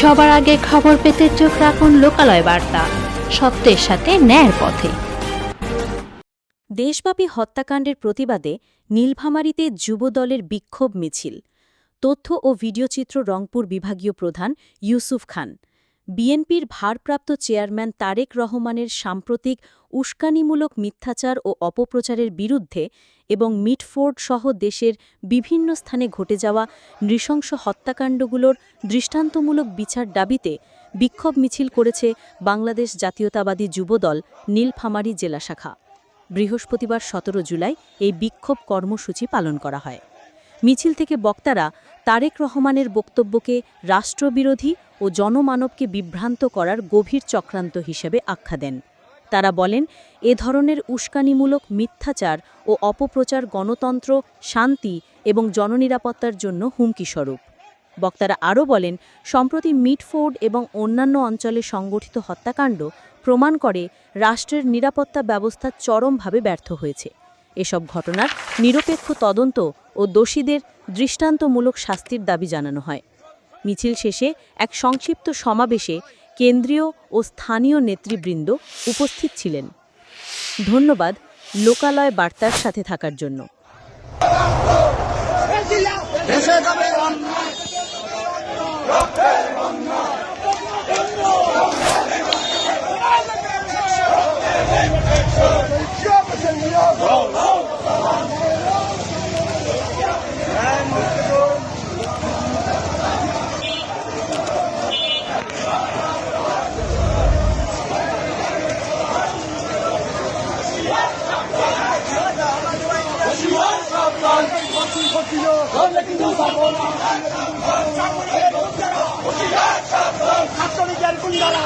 সবার আগে খবর পেতে চোখ রাখুন লোকালয় বার্তা। সত্যের সাথে ন্যায়ের পথে। দেশব্যাপী হত্যাকাণ্ডের প্রতিবাদে নীলফামারীতে যুবদলের বিক্ষোভ মিছিল। তথ্য ও ভিডিওচিত্র রংপুর বিভাগীয় প্রধান ইউসুফ খান। বিএনপির ভারপ্রাপ্ত চেয়ারম্যান তারেক রহমানের সাম্প্রতিক উস্কানিমূলক মিথ্যাচার ও অপপ্রচারের বিরুদ্ধে এবং মিটফোর্ড সহ দেশের বিভিন্ন স্থানে ঘটে যাওয়া নৃশংস হত্যাকাণ্ডগুলোর দৃষ্টান্তমূলক বিচার দাবিতে বিক্ষোভ মিছিল করেছে বাংলাদেশ জাতীয়তাবাদী যুবদল নীলফামারী জেলা শাখা। বৃহস্পতিবার সতেরো জুলাই এই বিক্ষোভ কর্মসূচি পালন করা হয়। মিছিল থেকে বক্তারা তারেক রহমানের বক্তব্যকে রাষ্ট্রবিরোধী ও জনমানবকে বিভ্রান্ত করার গভীর চক্রান্ত হিসেবে আখ্যা দেন। তারা বলেন, এ ধরনের উস্কানিমূলক মিথ্যাচার ও অপপ্রচার গণতন্ত্র, শান্তি এবং জননিরাপত্তার জন্য হুমকিস্বরূপ। বক্তারা আরও বলেন, সম্প্রতি মিটফোর্ড এবং অন্যান্য অঞ্চলে সংগঠিত হত্যাকাণ্ড প্রমাণ করে রাষ্ট্রের নিরাপত্তা ব্যবস্থা চরমভাবে ব্যর্থ হয়েছে। এসব ঘটনার নিরপেক্ষ তদন্ত ও দোষীদের দৃষ্টান্তমূলক শাস্তির দাবি জানানো হয়। মিছিল শেষে এক সংক্ষিপ্ত সমাবেশে কেন্দ্রীয় ও স্থানীয় নেতৃবৃন্দ উপস্থিত ছিলেন। ধন্যবাদ লোকালয় বার্তার সাথে থাকার জন্য। ছাত্রলীগের গুন্ডারা